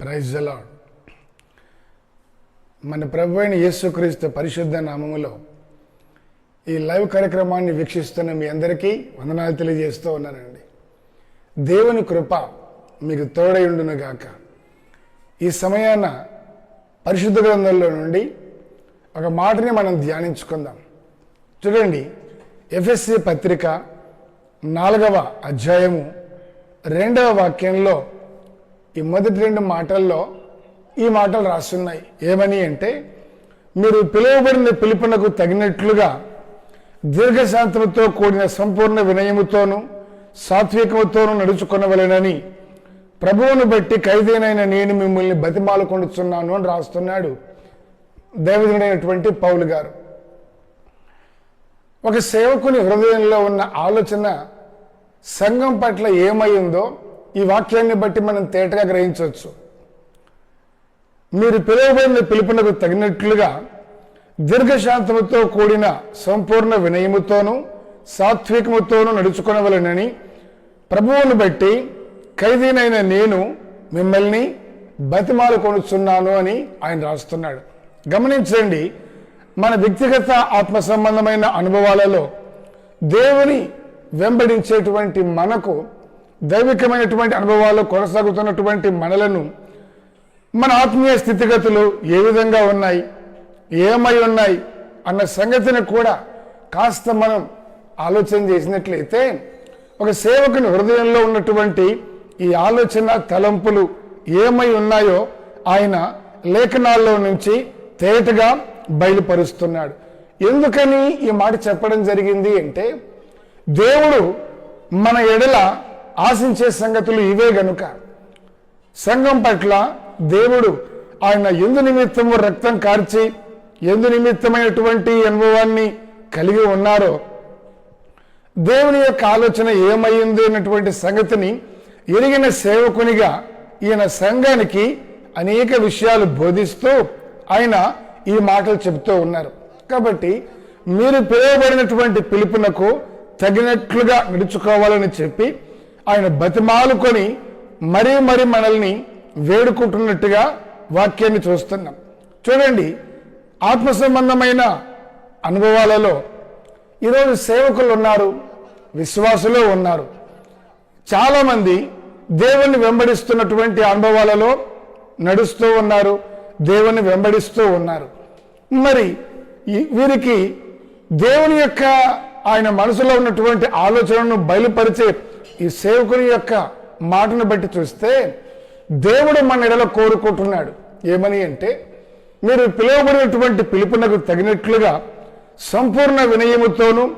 Praise అలాడ్ మన ప్రభు అయిన యేసుక్రీస్తు పరిశుద్ధ నామములో ఈ లైవ్ కార్యక్రమాన్ని వీక్షిస్తున్న మీ అందరికీ వందనాలు తెలియజేస్తూ ఉన్నానండి. దేవుని కృప మీకు తోడై ఉండునుగాక ఈ సమయాన పరిశుద్ధ గ్రంథంలో నుండి ఒక మాటని మనం ధ్యానించుకుందాం. చూడండి ఎఫ్ఎస్సి పత్రిక నాలుగవ అధ్యాయము రెండవ వాక్యంలో ఈ మొదటి రెండు మాటల్లో ఈ మాటలు రాస్తున్నాయి. ఏమని అంటే మీరు పిలువబడిన పిలుపునకు తగినట్లుగా దీర్ఘశాంతముతో కూడిన సంపూర్ణ వినయముతోనూ సాత్వికముతోనూ నడుచుకునవలెనని ప్రభువును బట్టి ఖైదీనైన నేను మిమ్మల్ని బతిమాలుకొనుచున్నాను అని రాస్తున్నాడు దైవజనుడైనటువంటి పౌలు గారు. ఒక సేవకుని హృదయంలో ఉన్న ఆలోచన సంఘం పట్ల ఏమై ఉందో ఈ వాక్యాన్ని బట్టి మనం తేటగా గ్రహించవచ్చు. మీరు పిలువబడిన పిలుపునకు తగినట్లుగా దీర్ఘశాంతముతో కూడిన సంపూర్ణ వినయముతోనూ సాత్వికముతోనూ నడుచుకునవలనని ప్రభువును బట్టి ఖైదీనైన నేను మిమ్మల్ని బతిమాలు కొనుచున్నాను అని ఆయన రాస్తున్నాడు. గమనించండి మన వ్యక్తిగత ఆత్మ సంబంధమైన అనుభవాలలో దేవుని వెంబడించేటువంటి మనకు దైవికమైనటువంటి అనుభవాలు కొనసాగుతున్నటువంటి మనలను మన ఆత్మీయ స్థితిగతులు ఏ విధంగా ఉన్నాయి ఏమై ఉన్నాయి అన్న సంగతిని కూడా కాస్త మనం ఆలోచన చేసినట్లయితే ఒక సేవకుని హృదయంలో ఉన్నటువంటి ఈ ఆలోచన తలంపులు ఏమై ఉన్నాయో ఆయన లేఖనాల్లో నుంచి తేటగా బయలుపరుస్తున్నాడు. ఎందుకని ఈ మాట చెప్పడం జరిగింది అంటే దేవుడు మన ఎడల ఆశించే సంగతులు ఇవే గనుక. సంఘం పట్ల దేవుడు ఆయన ఎందు నిమిత్తము రక్తం కార్చి ఎందు నిమిత్తమైనటువంటి అనుభవాన్ని కలిగి ఉన్నారో దేవుని యొక్క ఆలోచన ఏమైంది అన్నటువంటి సంగతిని ఎరిగిన సేవకునిగా ఈయన సంఘానికి అనేక విషయాలు బోధిస్తూ ఆయన ఈ మాటలు చెబుతూ ఉన్నారు. కాబట్టి మీరు పిలువబడినటువంటి పిలుపునకు తగినట్లుగా నడుచుకోవాలని చెప్పి ఆయన బతిమాలుకొని మరీ మరి మనల్ని వేడుకుంటున్నట్టుగా వాక్యాన్ని చూస్తున్నాం. చూడండి ఆత్మ సంబంధమైన అనుభవాలలో ఈరోజు సేవకులు ఉన్నారు విశ్వాసులు ఉన్నారు. చాలామంది దేవుణ్ణి వెంబడిస్తున్నటువంటి అనుభవాలలో నడుస్తూ ఉన్నారు దేవుని వెంబడిస్తూ ఉన్నారు. మరి వీరికి దేవుని యొక్క ఆయన మనసులో ఉన్నటువంటి ఆలోచనను బయలుపరిచే ఈ సేవకుని యొక్క మాటను బట్టి చూస్తే దేవుడు మన ఎడలో కోరుకుంటున్నాడు. ఏమని అంటే మీరు పిలువబడినటువంటి పిలుపునకు తగినట్లుగా సంపూర్ణ వినయముతోనూ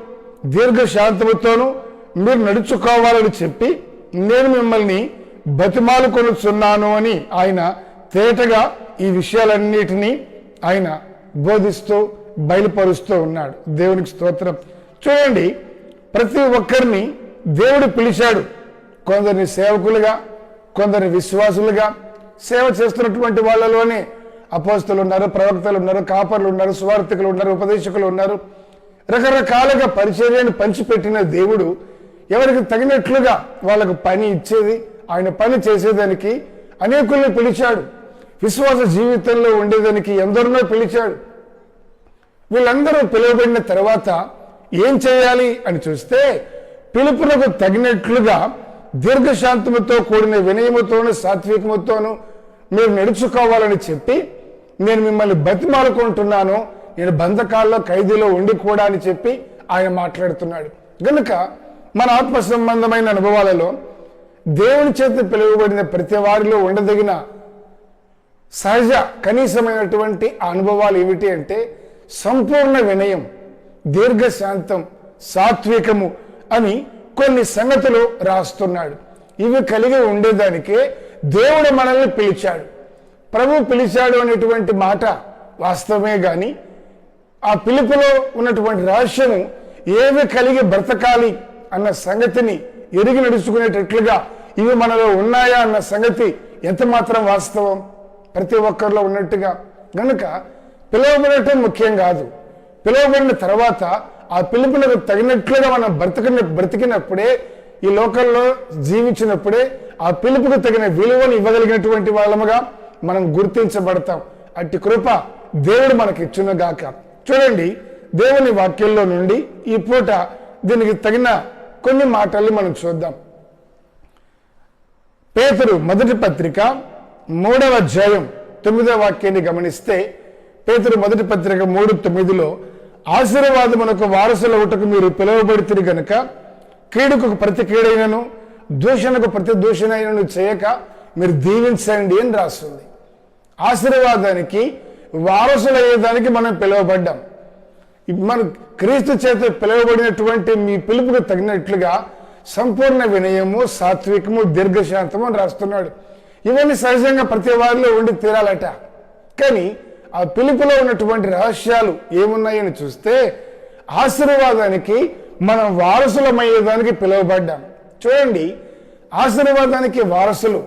దీర్ఘశాంతముతోనూ మీరు నడుచుకోవాలని చెప్పి నేను మిమ్మల్ని బతిమాలుకొనుచున్నాను అని ఆయన తేటగా ఈ విషయాలన్నిటినీ ఆయన బోధిస్తూ బయలుపరుస్తూ ఉన్నాడు. దేవునికి స్తోత్రం. చూడండి ప్రతి ఒక్కరిని దేవుడు పిలిచాడు. కొందరిని సేవకులుగా కొందరిని విశ్వాసులుగా సేవ చేస్తున్నటువంటి వాళ్ళలోనే అపోస్తులు ఉన్నారు ప్రవక్తలు ఉన్నారు కాపర్లు ఉన్నారు సువార్థికులు ఉన్నారు ఉపదేశకులు ఉన్నారు రకరకాలుగా పరిచర్యను పంచిపెట్టిన దేవుడు ఎవరికి తగినట్లుగా వాళ్ళకు పని ఇచ్చేది ఆయన పని చేసేదానికి అనేకుల్ని పిలిచాడు. విశ్వాస జీవితంలో ఉండేదానికి ఎందరినో పిలిచాడు. వీళ్ళందరూ పిలువబడిన తర్వాత ఏం చేయాలి అని చూస్తే పిలుపునకు తగినట్లుగా దీర్ఘశాంతముతో కూడిన వినయముతోను సాత్వికముతోను మీరు నడుచుకోవాలని చెప్పి నేను మిమ్మల్ని బతిమాలుకుంటున్నాను. నేను బంధకాల్లో ఖైదీలో ఉండి కూడా అని చెప్పి ఆయన మాట్లాడుతున్నాడు. కనుక మన ఆత్మ సంబంధమైన అనుభవాలలో దేవుని చేత పిలువబడిన ప్రతి వారిలో ఉండదగిన సహజ కనీసమైనటువంటి అనుభవాలు ఏమిటి అంటే సంపూర్ణ వినయం దీర్ఘశాంతం సాత్వికము అని కొన్ని సంగతులు రాస్తున్నాడు. ఇవి కలిగి ఉండేదానికే దేవుడు మనల్ని పిలిచాడు. ప్రభు పిలిచాడు అనేటువంటి మాట వాస్తవమే గాని ఆ పిలుపులో ఉన్నటువంటి రహస్యము ఏవి కలిగి బ్రతకాలి అన్న సంగతిని ఎరిగి నడుచుకునేటట్లుగా ఇవి మనలో ఉన్నాయా అన్న సంగతి ఎంత మాత్రం వాస్తవం? ప్రతి ఒక్కరిలో ఉన్నట్టుగా. గనుక పిలువబడటం ముఖ్యం కాదు. పిలువబడిన తర్వాత ఆ పిలుపులకు తగినట్లుగా మనం బ్రతికిన బ్రతికినప్పుడే ఈ లోకంలో జీవించినప్పుడే ఆ పిలుపుకు తగిన విలువను ఇవ్వగలిగినటువంటి వాళ్ళముగా మనం గుర్తించబడతాం. అట్టి కృప దేవుడు మనకి ఇచ్చునుగాక చూడండి దేవుని వాక్యంలో నుండి ఈ పూట దీనికి తగిన కొన్ని మాటలు మనం చూద్దాం. పేతురు మొదటి పత్రిక మూడవ అధ్యాయం తొమ్మిదవ వాక్యాన్ని గమనిస్తే పేతురు మొదటి పత్రిక మూడు తొమ్మిదిలో ఆశీర్వాదమునకు వారసుల ఒకటకు మీరు పిలువబడితే గనుక కీడుకు ప్రతి కీడైనను దూషణకు ప్రతి దూషణైనను చేయక మీరు దీవించండి అని రాస్తుంది. ఆశీర్వాదానికి వారసులయ్యేదానికి మనం పిలువబడ్డాం. మనం క్రీస్తు చేత పిలువబడినటువంటి మీ పిలుపుకు తగినట్లుగా సంపూర్ణ వినయము సాత్వికము దీర్ఘశాంతము అని రాస్తున్నాడు. ఇవన్నీ సహజంగా ప్రతి వారిలో ఉండి తీరాలట. కానీ ఆ పిలుపులో ఉన్నటువంటి రహస్యాలు ఏమున్నాయని చూస్తే ఆశీర్వాదానికి మనం వారసులమయ్యేదానికి పిలువబడ్డాం. చూడండి ఆశీర్వాదానికి వారసులు.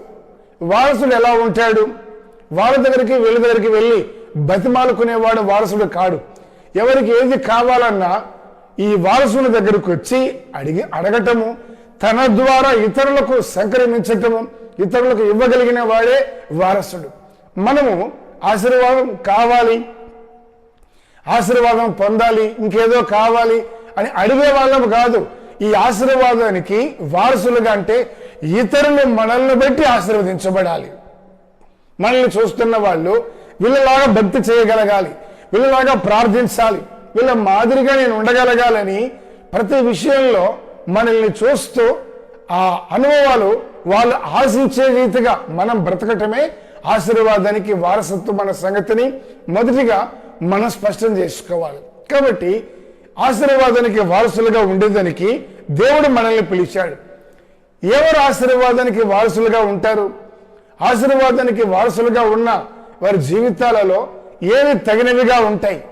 వారసుడు ఎలా ఉంటాడు? వాళ్ళ దగ్గరికి వీళ్ళ దగ్గరికి వెళ్ళి బతిమాలుకునేవాడు వారసుడు కాడు. ఎవరికి ఏది కావాలన్నా ఈ వారసుల దగ్గరకు వచ్చి అడిగి అడగటము తన ద్వారా ఇతరులకు సంక్రమించటము ఇతరులకు ఇవ్వగలిగిన వాడే వారసుడు. మనము ఆశీర్వాదం కావాలి. ఆశీర్వాదం పొందాలి ఇంకేదో కావాలి అని అడిగే వాళ్ళం కాదు. ఈ ఆశీర్వాదానికి వారసులుగా అంటే ఇతరులు మనల్ని బట్టి ఆశీర్వదించబడాలి. మనల్ని చూస్తున్న వాళ్ళు వీళ్ళలాగా భక్తి చేయగలగాలి వీళ్ళలాగా ప్రార్థించాలి వీళ్ళ మాదిరిగా నేను ఉండగలగాలని ప్రతి విషయంలో మనల్ని చూస్తూ ఆ అనుభవాలు వాళ్ళు ఆశించే రీతిగా మనం బ్రతకటమే ఆశీర్వాదానికి వారసత్వం మన సంగతిని మొదటిగా మనం స్పష్టం చేసుకోవాలి. కాబట్టి ఆశీర్వాదానికి వారసులుగా ఉండేదానికి దేవుడు మనల్ని పిలిచాడు. ఎవరు ఆశీర్వాదానికి వారసులుగా ఉంటారు? ఆశీర్వాదానికి వారసులుగా ఉన్న వారి జీవితాలలో ఏవి తగినవిగా ఉంటాయి?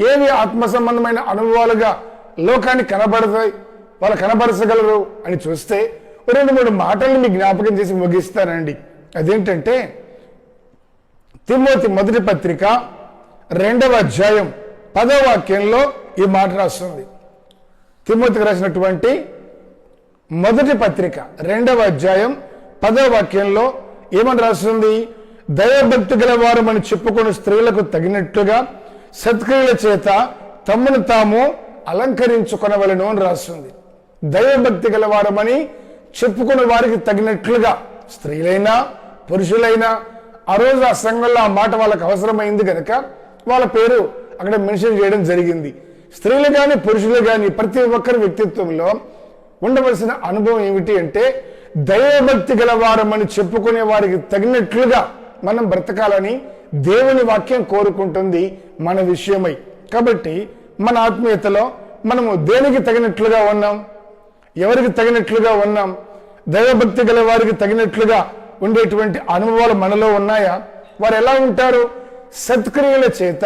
ఏవి ఆత్మ సంబంధమైన అనుభవాలుగా లోకానికి కనబడతాయి? వాళ్ళు కనబరచగలరు అని చూస్తే రెండు మూడు మాటల్ని మీకు జ్ఞాపకం చేసి ముగిస్తానండి. అదేంటంటే తిమ్మోతి మొదటి పత్రిక రెండవ అధ్యాయం పదవ వాక్యంలో ఈ మాట రాస్తుంది. తిమ్మోతికి రాసినటువంటి మొదటి పత్రిక రెండవ అధ్యాయం పదవ వాక్యంలో ఏమని రాస్తుంది? దైవభక్తి గల వారు అని చెప్పుకుని స్త్రీలకు తగినట్లుగా సత్క్రియల చేత తమ్మును తాము అలంకరించుకొనవలను అని రాస్తుంది. దైవభక్తి గలవారమని చెప్పుకున్న వారికి తగినట్లుగా స్త్రీలైనా పురుషులైనా ఆ రోజు ఆ సంఘంలో ఆ మాట వాళ్ళకి అవసరమైంది కనుక వాళ్ళ పేరు అక్కడ మెన్షన్ చేయడం జరిగింది. స్త్రీలు కానీ పురుషులు కానీ ప్రతి ఒక్కరి వ్యక్తిత్వంలో ఉండవలసిన అనుభవం ఏమిటి అంటే దైవభక్తి గలవారమని చెప్పుకునే వారికి తగినట్లుగా మనం బ్రతకాలని దేవుని వాక్యం కోరుకుంటుంది మన విషయమై. కాబట్టి మన ఆత్మీయతలో మనము దేనికి తగినట్లుగా ఉన్నాం? ఎవరికి తగినట్లుగా ఉన్నాం? దైవభక్తి గల వారికి తగినట్లుగా ఉండేటువంటి అనుభవాలు మనలో ఉన్నాయా? వారు ఎలా ఉంటారు? సత్క్రియల చేత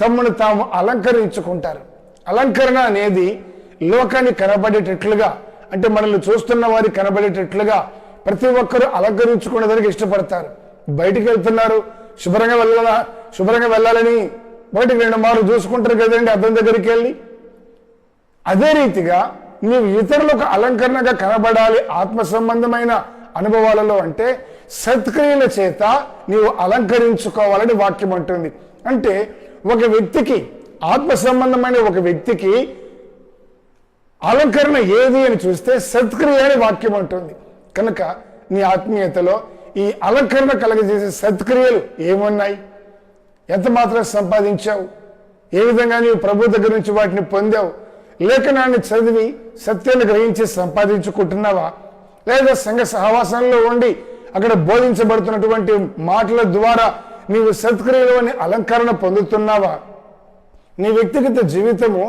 తమను తాము అలంకరించుకుంటారు. అలంకరణ అనేది లోకాన్ని కనబడేటట్లుగా అంటే మనల్ని చూస్తున్న వారి కనబడేటట్లుగా ప్రతి ఒక్కరూ అలంకరించుకునేదానికి ఇష్టపడతారు. బయటికి వెళ్తున్నారు శుభ్రంగా వెళ్ళాలా? శుభ్రంగా వెళ్ళాలని బయటకు రెండు మార్లు చూసుకుంటారు కదండి అద్దం దగ్గరికి వెళ్ళి. అదే రీతిగా నీవు ఇతరులకు అలంకరణగా కనబడాలి ఆత్మ సంబంధమైన అనుభవాలలో అంటే సత్క్రియల చేత నీవు అలంకరించుకోవాలని వాక్యం అంటుంది. అంటే ఒక వ్యక్తికి ఆత్మ సంబంధమైన ఒక వ్యక్తికి అలంకరణ ఏది అని చూస్తే సత్క్రియ అని వాక్యం అంటుంది. కనుక నీ ఆత్మీయతలో ఈ అలంకరణ కలగజేసే సత్క్రియలు ఏమున్నాయి? ఎంత మాత్రం సంపాదించావు? ఏ విధంగా నీవు ప్రభు దగ్గర నుంచి వాటిని పొందావు? లేఖనాన్ని చదివి సత్యాన్ని గ్రహించి సంపాదించుకుంటున్నావా? లేదా సంఘ సహవాసంలో ఉండి అక్కడ బోధించబడుతున్నటువంటి మాటల ద్వారా నీవు సత్క్రియలోని అలంకరణ పొందుతున్నావా? నీ వ్యక్తిగత జీవితము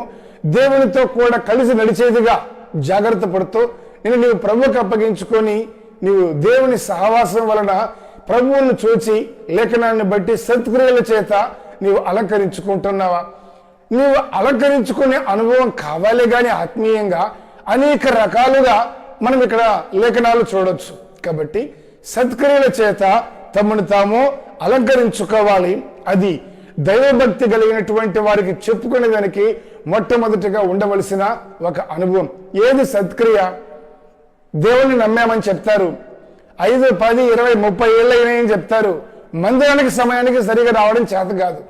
దేవునితో కూడా కలిసి నడిచేదిగా జాగ్రత్త పడుతూ నేను నీవు ప్రభువుకి అప్పగించుకొని నీవు దేవుని సహవాసం వలన ప్రభువును చూచి లేఖనాన్ని బట్టి సత్క్రియల చేత నీవు అలంకరించుకుంటున్నావా? నీవు అలంకరించుకునే అనుభవం కావాలి కానీ ఆత్మీయంగా అనేక రకాలుగా మనం ఇక్కడ లేఖనాలు చూడొచ్చు. కాబట్టి సత్క్రియల చేత తమను తాము అలంకరించుకోవాలి. అది దైవభక్తి కలిగినటువంటి వారికి చెప్పుకునే దానికి మొట్టమొదటిగా ఉండవలసిన ఒక అనుభవం. ఏది సత్క్రియ దేవుణ్ణి నమ్మామని చెప్తారు. ఐదు పది ఇరవై ముప్పై ఏళ్ళు అయినాయని చెప్తారు. మందిరానికి సమయానికి సరిగా రావడం చేత కాదు.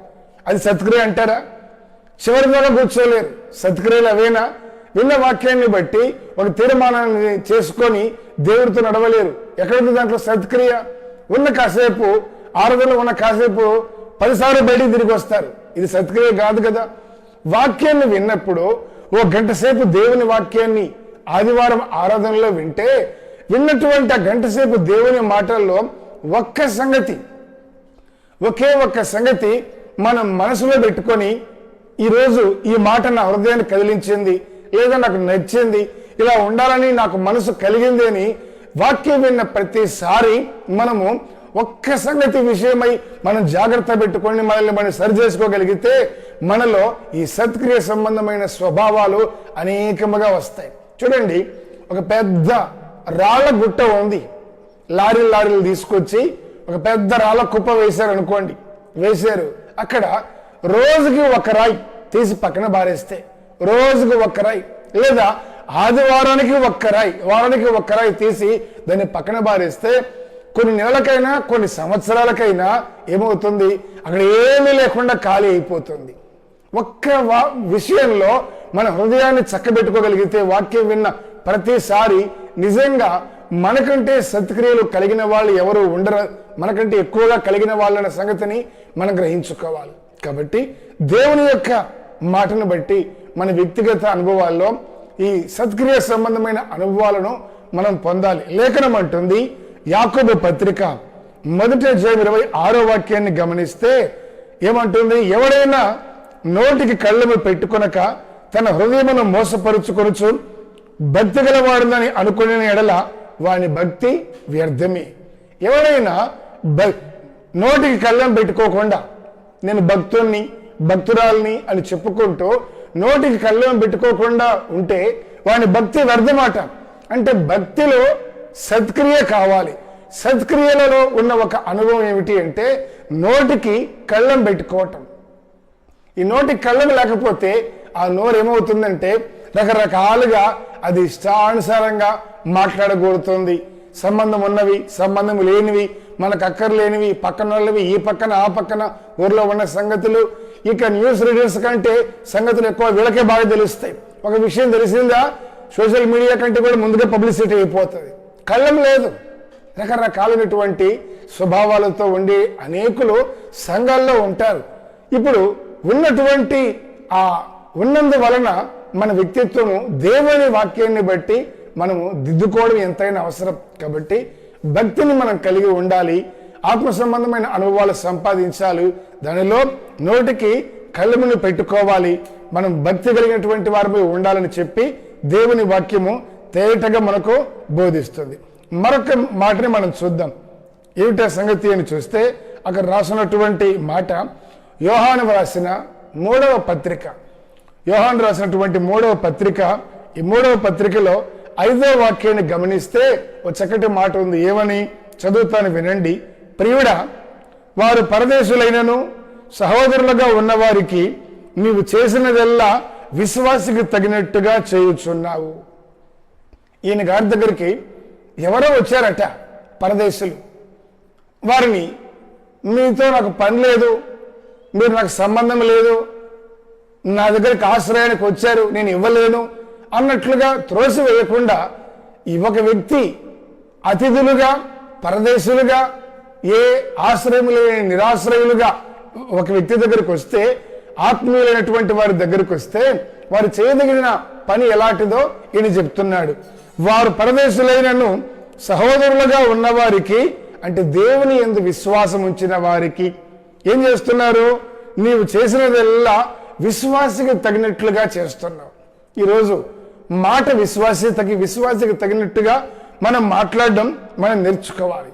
అది సత్క్రియ అంటారా? చివరి దాకా కూర్చోలేరు. సత్క్రియలు అవేనా? విన్న వాక్యాన్ని బట్టి ఒక తీర్మానాన్ని చేసుకొని దేవుడితో నడవలేరు. ఎక్కడుంది దాంట్లో సత్క్రియ ఉన్న కాసేపు ఆరుదల ఉన్న కాసేపు పదిసార్లు బయటికి తిరిగి వస్తారు. ఇది సత్క్రియ కాదు కదా. వాక్యాన్ని విన్నప్పుడు ఓ గంట సేపు దేవుని వాక్యాన్ని ఆదివారం ఆరాధనలో వింటే విన్నటువంటి ఆ గంట సేపు దేవుని మాటల్లో ఒక్క సంగతి ఒకే ఒక్క సంగతి మనం మనసులో పెట్టుకొని ఈరోజు ఈ మాట నా హృదయాన్ని కదిలించింది. ఏదో నాకు నచ్చింది ఇలా ఉండాలని నాకు మనసు కలిగింది అని వాక్యం విన్న ప్రతిసారి మనము ఒక్క సంగతి విషయమై మనం జాగ్రత్త పెట్టుకొని మనల్ని మనం సరి చేసుకోగలిగితే మనలో ఈ సత్క్రియ సంబంధమైన స్వభావాలు అనేకముగా వస్తాయి. చూడండి ఒక పెద్ద రాళ్ళ గుట్ట ఉంది. లారీలు లారీలు తీసుకొచ్చి ఒక పెద్ద రాళ్ళ కుప్ప వేశారు అనుకోండి. వేశారు. అక్కడ రోజుకి ఒక రాయి తీసి పక్కన బారేస్తే రోజుకు ఒక్క రాయి. లేదా ఆదివారానికి ఒక్క రాయి వారానికి ఒక్క రాయి తీసి దాన్ని పక్కన బారేస్తే కొన్ని నెలలకైనా కొన్ని సంవత్సరాలకైనా ఏమవుతుంది? అక్కడ ఏమీ లేకుండా ఖాళీ అయిపోతుంది. ఒక్క విషయంలో మన హృదయాన్ని చక్కబెట్టుకోగలిగితే వాక్యం విన్న ప్రతిసారి నిజంగా మనకంటే సత్క్రియలు కలిగిన వాళ్ళు ఎవరు ఉండరు. మనకంటే ఎక్కువగా కలిగిన వాళ్ళన్న సంగతిని మనం గ్రహించుకోవాలి. కాబట్టి దేవుని యొక్క మాటను బట్టి మన వ్యక్తిగత అనుభవాల్లో ఈ సత్క్రియ సంబంధమైన అనుభవాలను మనం పొందాలి. లేఖనం అంటుంది యాకోబు పత్రిక మొదటి అధ్యాయం ఇరవై ఆరో వాక్యాన్ని గమనిస్తే ఏమంటుంది ఎవడైనా నోటికి కళ్ళము పెట్టుకొనక తన హృదయమును మోసపరుచుకొనుచు భక్తి గలవాడునని అనుకునే ఎడల వాని భక్తి వ్యర్థమే. ఎవరైనా నోటికి కళ్ళం పెట్టుకోకుండా నేను భక్తుణ్ణి భక్తురాల్ని అని చెప్పుకుంటూ నోటికి కళ్ళం పెట్టుకోకుండా ఉంటే వాని భక్తి వ్యర్థమాట. అంటే భక్తిలో సత్క్రియ కావాలి. సత్క్రియలలో ఉన్న ఒక అనుభవం ఏమిటి అంటే నోటికి కళ్ళం పెట్టుకోవటం. ఈ నోటికి కళ్ళం లేకపోతే ఆ నోరు ఏమవుతుందంటే రకరకాలుగా అది ఇష్టానుసారంగా మాట్లాడగలుగుతుంది సంబంధం ఉన్నవి సంబంధం లేనివి మనకు అక్కర్లేనివి పక్కన వాళ్ళవి ఈ పక్కన ఆ పక్కన ఊర్లో ఉన్న సంగతులు ఇక న్యూస్ రీడర్స్ కంటే సంగతులు ఎక్కువ వీళ్ళకే బాగా తెలుస్తాయి. ఒక విషయం తెలిసిందా? సోషల్ మీడియా కంటే కూడా ముందుగా పబ్లిసిటీ అయిపోతుంది. కళ్ళం లేదు. రకరకాలైనటువంటి స్వభావాలతో ఉండి అనేకులు సంఘాల్లో ఉంటారు. ఇప్పుడు ఉన్నటువంటి ఆ ఉన్నందువలన మన వ్యక్తిత్వము దేవుని వాక్యాన్ని బట్టి మనము దిద్దుకోవడం ఎంతైనా అవసరం. కాబట్టి భక్తిని మనం కలిగి ఉండాలి. ఆత్మ సంబంధమైన అనుభవాలు సంపాదించాలి. దానిలో నోటికి కళ్ళమును పెట్టుకోవాలి. మనం భక్తి కలిగినటువంటి వారిపై ఉండాలని చెప్పి దేవుని వాక్యము తేటగా మనకు బోధిస్తుంది. మరొక మాటని మనం చూద్దాం. ఏమిటా సంగతి అని చూస్తే అక్కడ రాసినటువంటి మాట యోహాను రాసిన మూడవ పత్రిక. యోహాను రాసినటువంటి మూడవ పత్రిక ఈ మూడవ పత్రికలో ఐదవ వాక్యాన్ని గమనిస్తే ఒక చక్కటి మాట ఉంది. ఏమని? చదువుతాను వినండి. ప్రియుడ వారు పరదేశులైనను సహోదరులుగా ఉన్నవారికి నీవు చేసినదెల్లా విశ్వాసికి తగినట్టుగా చేయుచున్నావు. ఈయన గారి దగ్గరికి ఎవరో వచ్చారట పరదేశులు. వారిని మీతో నాకు పని లేదు మీరు నాకు సంబంధం లేదు నా దగ్గరికి ఆశ్రయానికి వచ్చారు నేను ఇవ్వలేను అన్నట్లుగా త్రోసి వేయకుండా ఈ ఒక వ్యక్తి అతిథులుగా పరదేశులుగా ఏ ఆశ్రయం లేని నిరాశ్రయులుగా ఒక వ్యక్తి దగ్గరికి వస్తే ఆత్మీయులైనటువంటి వారి దగ్గరికి వస్తే వారు చేయదగిన పని ఎలాంటిదో ఈయన చెప్తున్నాడు. వారు పరదేశులైనను సహోదరులుగా ఉన్నవారికి అంటే దేవుని ఎందు విశ్వాసం ఉంచిన వారికి ఏం చేస్తున్నారు? నీవు చేసినదెల్లా విశ్వాసికి తగినట్లుగా చేస్తున్నావు. ఈరోజు మాట విశ్వాసతకి విశ్వాసికి తగినట్టుగా మనం మాట్లాడడం మనం నేర్చుకోవాలి.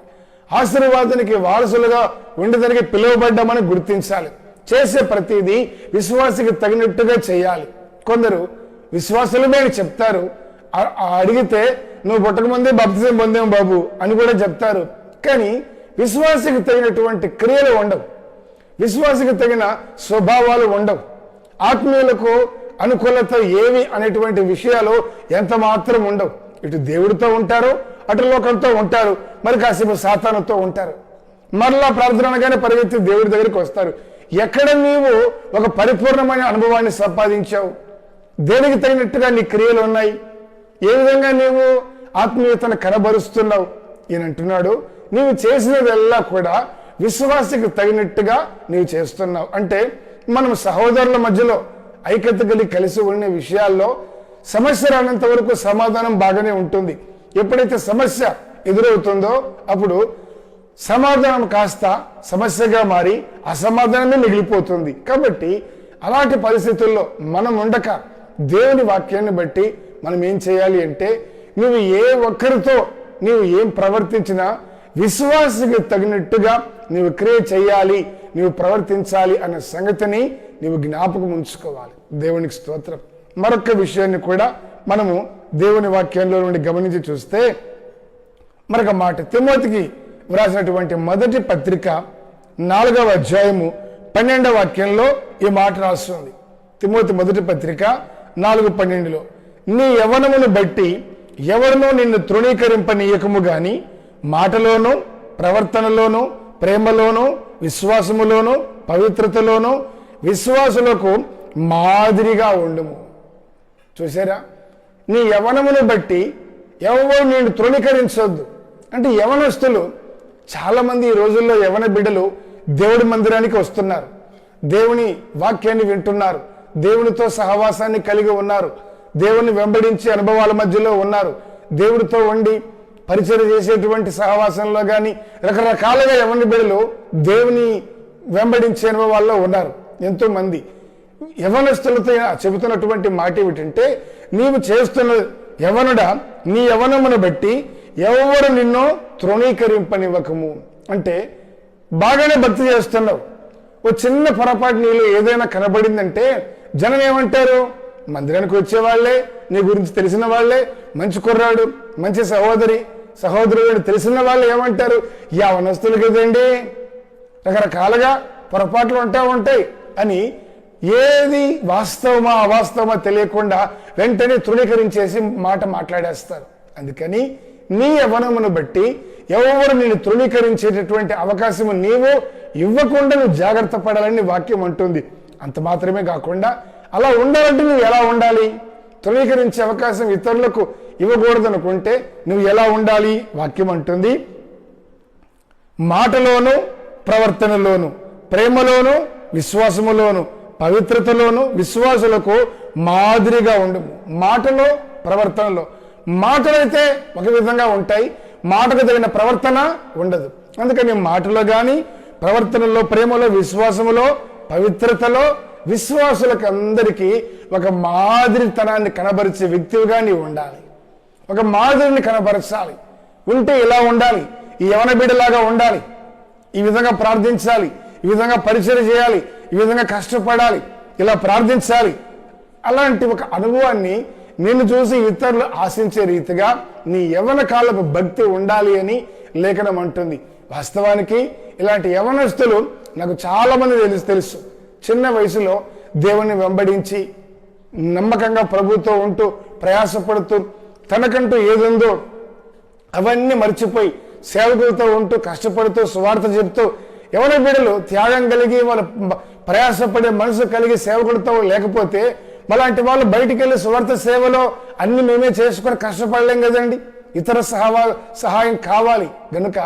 ఆశీర్వాదానికి వారసులుగా ఉండేదానికి పిలువబడ్డామని గుర్తించాలి. చేసే ప్రతిదీ విశ్వాసికి తగినట్టుగా చేయాలి. కొందరు విశ్వాసులమే అని చెప్తారు. ఆ- అడిగితే నువ్వు పుట్టకముందే బప్తిజం పొందేం బాబు అని కూడా చెప్తారు. కానీ విశ్వాసికి తగినటువంటి క్రియలు ఉండవు. విశ్వాసికి తగిన స్వభావాలు ఉండవు. ఆత్మీయులకు అనుకూలత ఏవి అనేటువంటి విషయాలు ఎంత మాత్రం ఉండవు. ఇటు దేవుడితో ఉంటారు అటు లోకంతో ఉంటారు మరి కాసేపు సాతానుతో ఉంటారు. మరలా ప్రార్థన అనగానే పరిగెత్తి దేవుడి దగ్గరికి వస్తారు. ఎక్కడ నీవు ఒక పరిపూర్ణమైన అనుభవాన్ని సంపాదించావు? దేనికి తగినట్టుగా నీ క్రియలు ఉన్నాయి? ఏ విధంగా నీవు ఆత్మీయతను కనబరుస్తున్నావు? ఈయన అంటున్నాడు నీవు చేసినదెల్లా కూడా విశ్వాసకి తగినట్టుగా నీవు చేస్తున్నావు. అంటే మనం సహోదరుల మధ్యలో ఐక్యత కలిగి కలిసి ఉండే విషయాల్లో సమస్య రానంత వరకు సమాధానం బాగానే ఉంటుంది. ఎప్పుడైతే సమస్య ఎదురవుతుందో అప్పుడు సమాధానం కాస్త సమస్యగా మారి అసమాధానమే మిగిలిపోతుంది. కాబట్టి అలాంటి పరిస్థితుల్లో మనం ఉండక దేవుని వాక్యాన్ని బట్టి మనం ఏం చేయాలి అంటే నువ్వు ఏ ఒక్కరితో నీవు ఏం ప్రవర్తించినా విశ్వాసకి తగినట్టుగా నీవు క్రియ చేయాలి నీవు ప్రవర్తించాలి అన్న సంగతిని నీవు జ్ఞాపకం ఉంచుకోవాలి. దేవునికి స్తోత్రం. మరొక విషయాన్ని కూడా మనము దేవుని వాక్యంలో నుండి గమనించి చూస్తే మరొక మాట తిమోతికి వ్రాసినటువంటి మొదటి పత్రిక నాలుగవ అధ్యాయము పన్నెండవ వాక్యంలో ఈ మాట రాస్తుంది. తిమోతి మొదటి పత్రిక నాలుగు పన్నెండులో నీ యవనమును బట్టి ఎవరినో నిన్ను తృణీకరింపనీయకము గాని మాటలోనూ ప్రవర్తనలోనూ ప్రేమలోనూ విశ్వాసములోనూ పవిత్రతలోనూ విశ్వాసులకు మాదిరిగా ఉండము. చూసారా నీ యవనమును బట్టి ఎవరు నేను తృణీకరించొద్దు. అంటే యవనస్తులు చాలామంది ఈ రోజుల్లో యవన బిడ్డలు దేవుడి మందిరానికి వస్తున్నారు. దేవుని వాక్యాన్ని వింటున్నారు. దేవునితో సహవాసాన్ని కలిగి ఉన్నారు. దేవుని వెంబడించే అనుభవాల మధ్యలో ఉన్నారు. దేవుడితో ఉండి పరిచయం చేసేటువంటి సహవాసంలో కానీ రకరకాలుగా యవన బిడ్డలు దేవుని వెంబడించే అనుభవాల్లో ఉన్నారు. ఎంతోమంది. యవనస్తులతో చెబుతున్నటువంటి మాట ఏమిటంటే నీవు చేస్తున్న యవనుడ నీ యవనమును బట్టి ఎవరు నిన్ను తృణీకరింపనివ్వకము. అంటే బాగానే భక్తి చేస్తున్నావు. ఓ చిన్న పొరపాటు నీళ్ళు ఏదైనా కనబడిందంటే జనం ఏమంటారు? మందిరానికి వచ్చేవాళ్ళే నీ గురించి తెలిసిన వాళ్ళే మంచి కుర్రాడు మంచి సహోదరి సహోదరుడు తెలిసిన వాళ్ళు ఏమంటారు? యవనస్తులు కదండి. రకరకాలుగా పొరపాట్లు ఉంటా ఉంటాయి అని ఏది వాస్తవమా అవాస్తవమా తెలియకుండా వెంటనే తృణీకరించేసి మాట మాట్లాడేస్తారు. అందుకని నీ యవనమును బట్టి ఎవరు నేను తృణీకరించేటటువంటి అవకాశము నీవు ఇవ్వకుండా నువ్వు జాగ్రత్త పడాలని వాక్యం అంటుంది. అంత మాత్రమే కాకుండా అలా ఉండాలంటే నువ్వు ఎలా ఉండాలి? తృణీకరించే అవకాశం ఇతరులకు ఇవ్వకూడదు అనుకుంటే నువ్వు ఎలా ఉండాలి? వాక్యం అంటుంది. మాటలోను ప్రవర్తనలోను ప్రేమలోను విశ్వాసములోను పవిత్రతలోను విశ్వాసులకు మాదిరిగా ఉండు. మాటలో ప్రవర్తనలో. మాటలైతే ఒక విధంగా ఉంటాయి. మాటకు తగిన ప్రవర్తన ఉండదు. అందుకని మాటలో కానీ ప్రవర్తనలో ప్రేమలో విశ్వాసములో పవిత్రతలో విశ్వాసులకు అందరికీ ఒక మాదిరితనాన్ని కనబరిచే వ్యక్తిగా నీవు ఉండాలి. ఒక మాదిరిని కనబరచాలి. ఉంటే ఇలా ఉండాలి. ఈ యవన బిడ్డలాగా ఉండాలి. ఈ విధంగా ప్రార్థించాలి. ఈ విధంగా పరిచయం చేయాలి ఈ విధంగా కష్టపడాలి ఇలా ప్రార్థించాలి. అలాంటి ఒక అనుభవాన్ని నిన్ను చూసి ఇతరులు ఆశించే రీతిగా నీ యవన కాలపు భక్తి ఉండాలి అని లేఖనం అంటుంది. వాస్తవానికి ఇలాంటి యవనస్తులు నాకు చాలా మంది తెలుసు తెలుసు. చిన్న వయసులో దేవుని వెంబడించి నమ్మకంగా ప్రభుతో ఉంటూ ప్రయాసపడుతూ తనకంటూ ఏదుందో అవన్నీ మర్చిపోయి సేవకులతో ఉంటూ కష్టపడుతూ సువార్త చెప్తూ ఎవరి బిడ్డలు త్యాగం కలిగి వాళ్ళ ప్రయాసపడే మనసు కలిగి సేవకుడితో లేకపోతే మలాంటి వాళ్ళు బయటికి వెళ్ళి సువార్త సేవలో అన్ని మేమే చేసుకొని కష్టపడలేం కదండి. ఇతర సహా సహాయం కావాలి. గనుక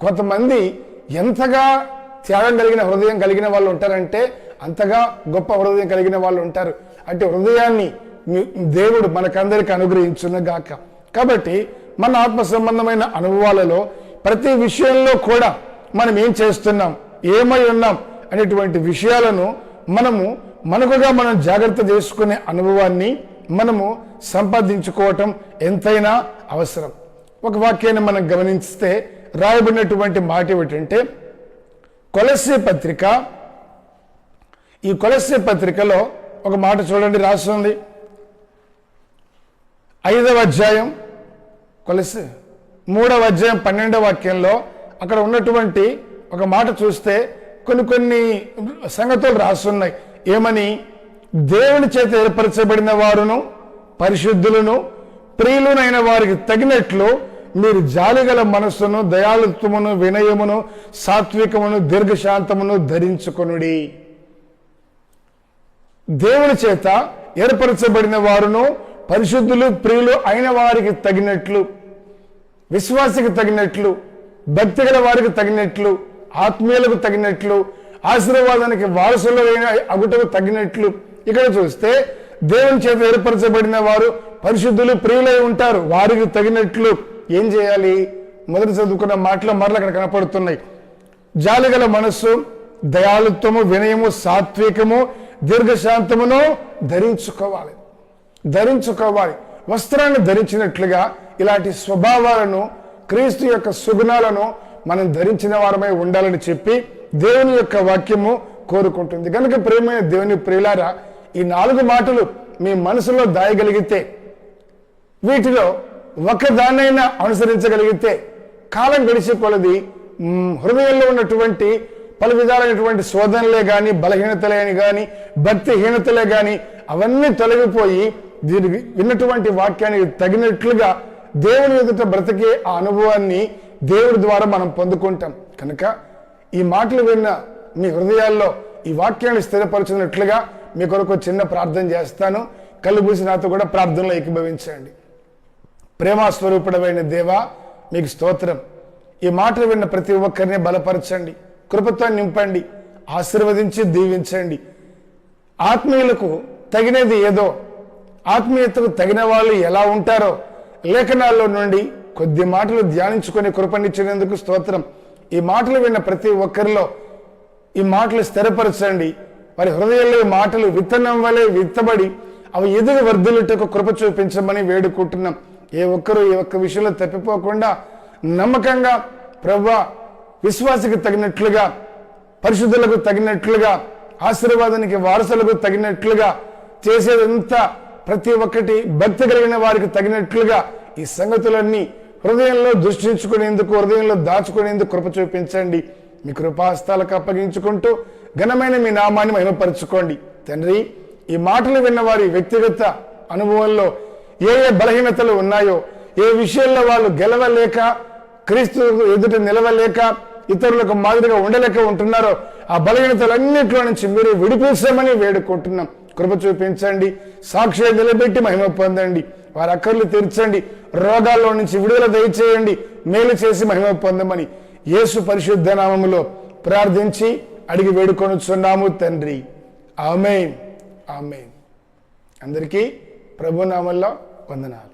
కొంతమంది ఎంతగా త్యాగం కలిగిన హృదయం కలిగిన వాళ్ళు ఉంటారంటే అంతగా గొప్ప హృదయం కలిగిన వాళ్ళు ఉంటారు. అంటే హృదయాన్ని దేవుడు మనకందరికి అనుగ్రహించున్నగాక కాబట్టి మన ఆత్మ సంబంధమైన అనుభవాలలో ప్రతి విషయంలో కూడా మనం ఏం చేస్తున్నాం? ఏమై ఉన్నాం? అనేటువంటి విషయాలను మనము మనకుగా మనం జాగ్రత్త చేసుకునే అనుభవాన్ని మనము సంపాదించుకోవటం ఎంతైనా అవసరం. ఒక వాక్యాన్ని మనం గమనిస్తే రాయబడినటువంటి మాట ఏమిటంటే కొలస్య పత్రిక ఈ కొలస్య పత్రికలో ఒక మాట చూడండి రాస్తుంది. ఐదవ అధ్యాయం కొలసి మూడవ అధ్యాయం పన్నెండవ వాక్యంలో అక్కడ ఉన్నటువంటి ఒక మాట చూస్తే కొన్ని కొన్ని సంగతులు రాస్తున్నాయి. ఏమని? దేవుని చేత ఏర్పరచబడిన వారును పరిశుద్ధులను ప్రియులునైన వారికి తగినట్లు మీరు జాలిగల మనస్సును దయాళుత్వమును వినయమును సాత్వికమును దీర్ఘశాంతమును ధరించుకొనుడి. దేవుని చేత ఏర్పరచబడిన వారును పరిశుద్ధులు ప్రియులు అయిన వారికి తగినట్లు విశ్వాసికి తగినట్లు భక్తి గల వారికి తగినట్లు ఆత్మీయులకు తగినట్లు ఆశీర్వాదానికి వారసులు అగుటకు తగినట్లు. ఇక్కడ చూస్తే దేవుని చేత ఏర్పరచబడిన వారు పరిశుద్ధులు ప్రియులై ఉంటారు. వారికి తగినట్లు ఏం చేయాలి? మొదటి చదువుకున్న మాటలు మరలు అక్కడ కనపడుతున్నాయి. జాలిగల మనస్సు దయాళుత్వము వినయము సాత్వికము దీర్ఘశాంతమును ధరించుకోవాలి. ధరించుకోవాలి. వస్త్రాన్ని ధరించినట్లుగా ఇలాంటి స్వభావాలను క్రీస్తు యొక్క సుగుణాలను మనం ధరించిన వారమై ఉండాలని చెప్పి దేవుని యొక్క వాక్యము కోరుకుంటుంది. కనుక ప్రేమైన దేవుని ప్రియులారా ఈ నాలుగు మాటలు మీ మనసులో దాయగలిగితే వీటిలో ఒకదాన్నైనా అనుసరించగలిగితే కాలం గడిచే కొలది హృదయంలో ఉన్నటువంటి పలు విధాలైనటువంటి శోధనలే కానీ బలహీనతలే కానీ భక్తిహీనతలే కానీ అవన్నీ తొలగిపోయి దీనికి విన్నటువంటి వాక్యానికి తగినట్లుగా దేవుని ఎదుట బ్రతికే ఆ అనుభవాన్ని దేవుడి ద్వారా మనం పొందుకుంటాం. కనుక ఈ మాటలు విన్న మీ హృదయాల్లో ఈ వాక్యాన్ని స్థిరపరచున్నట్లుగా మీ కొరకు చిన్న ప్రార్థన చేస్తాను. కళ్ళు నాతో కూడా ప్రార్థనలో ఏకీభవించండి. ప్రేమాస్వరూపుడమైన దేవా మీకు స్తోత్రం. ఈ మాటలు విన్న ప్రతి ఒక్కరిని బలపరచండి. కృపతో నింపండి. ఆశీర్వదించి దీవించండి. ఆత్మీయులకు తగినది ఏదో ఆత్మీయతకు తగిన వాళ్ళు ఎలా ఉంటారో లేఖనాల్లో నుండి కొద్ది మాటలు ధ్యానించుకొని కృపనిచ్చినందుకు స్తోత్రం. ఈ మాటలు విన్న ప్రతి ఒక్కరిలో ఈ మాటలు స్థిరపరచండి. వారి హృదయంలో ఈ మాటలు విత్తనం వలె విత్తబడి అవి ఎదుగు వర్ధులుటకు కృప చూపించమని వేడుకుంటున్నాం. ఏ ఒక్కరూ ఏ ఒక్క విషయంలో తప్పిపోకుండా నమ్మకంగా ప్రవ్వా విశ్వాసకి తగినట్లుగా పరిశుద్ధులకు తగినట్లుగా ఆశీర్వాదానికి వారసులకు తగినట్లుగా చేసేదంతా ప్రతి ఒక్కటి భక్తి కలిగిన వారికి తగినట్లుగా ఈ సంగతులన్నీ హృదయంలో దృష్టించుకునేందుకు హృదయంలో దాచుకునేందుకు కృప చూపించండి. మీ కృపాస్తాలకు అప్పగించుకుంటూ ఘనమైన మీ నామాన్ని మహిమపరచుకోండి. తండ్రి ఈ మాటలు విన్న వారి వ్యక్తిగత అనుభవంలో ఏ ఏ బలహీనతలు ఉన్నాయో ఏ విషయంలో వాళ్ళు గెలవలేక క్రీస్తు ఎదుట నిలవలేక ఇతరులకు మాదిరిగా ఉండలేక ఉంటున్నారో ఆ బలహీనతలన్నింటిలో నుంచి మీరు విడిపించమని వేడుకుంటున్నాం. కృప చూపించండి సాక్షి నిలబెట్టి మహిమ పొందండి వారి అక్కర్లు తీర్చండి రోగాల్లో నుంచి విడుదల దయచేయండి మేలు చేసి మహిమ పొందమని యేసు పరిశుద్ధ నామములో ప్రార్థించి అడిగి వేడుకొనుచున్నాము తండ్రి. ఆమె ఆమె అందరికీ ప్రభునామంలో వందనాలు.